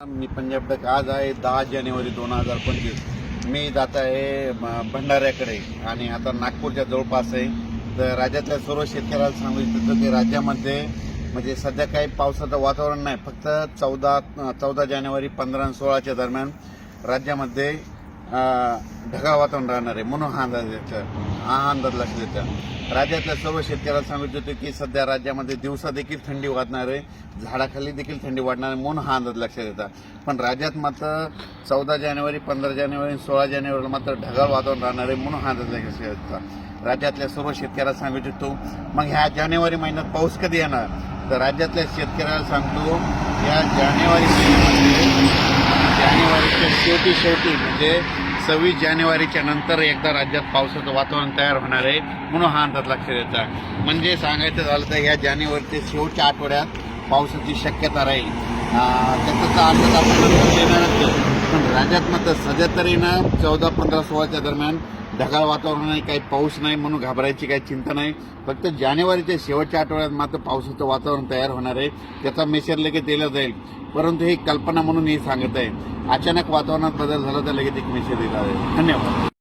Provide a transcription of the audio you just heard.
मी पंजाब आज आहे दहा जानेवारी दोन हजार पंचवीस. मी जात आहे भंडाऱ्याकडे. आणि आता नागपूरच्या जवळपास आहे. तर राज्यातल्या सर्व शेतकऱ्याला सांगू इच्छितो की राज्यामध्ये म्हणजे सध्या काही पावसाचं वातावरण नाही. फक्त चौदा चौदा जानेवारी पंधरा आणि सोळाच्या दरम्यान राज्यामध्ये अं, ढगाळ वातावरण राहणार आहे. म्हणून हा अंदाज येतं हा अंदाज लक्ष देतो राज्यातल्या सर्व शेतकऱ्याला सांगू इच्छितो की सध्या राज्यामध्ये दिवसा देखील थंडी वाढणार आहे. झाडाखाली देखील थंडी वाढणार आहे म्हणून हा अंदाज लक्षात येतात पण राज्यात मात्र चौदा जानेवारी पंधरा जानेवारी सोळा जानेवारीला मात्र ढगाळ वातावरण राहणार आहे म्हणून हा अंदाज लक्षात येतात राज्यातल्या सर्व शेतकऱ्याला सांगू इच्छितो मग ह्या जानेवारी महिन्यात पाऊस कधी येणार? तर राज्यातल्या शेतकऱ्याला सांगतो या जानेवारी महिन्यामध्ये शेवटी शेवटी म्हणजे सव्वीस जानेवारीच्या नंतर एकदा राज्यात पावसाचं वातावरण तयार होणार आहे म्हणून हा अंदाज लक्षात येतात म्हणजे सांगायचं झालं तर या जानेवारीच्या शेवटच्या आठवड्यात पावसाची शक्यता राहील. त्याचा अंदाज आपण देणारच पण राज्यात मात्र सध्या तरी ना चौदा पंधरा सोळाच्या दरम्यान ढगाळ वातावरण नाही काही पाऊस नाही म्हणून घाबरायची काही चिंता नाही. फक्त जानेवारीच्या शेवटच्या आठवड्यात मात्र पावसाचं वातावरण तयार होणार आहे. त्याचा मेसेज लगेच दिला जाईल. परंतु ही कल्पना म्हणून हे सांगत आहे. अचानक वातावरणात बदल झाला तर लगेच एक मेसेज दिला जाईल धन्यवाद.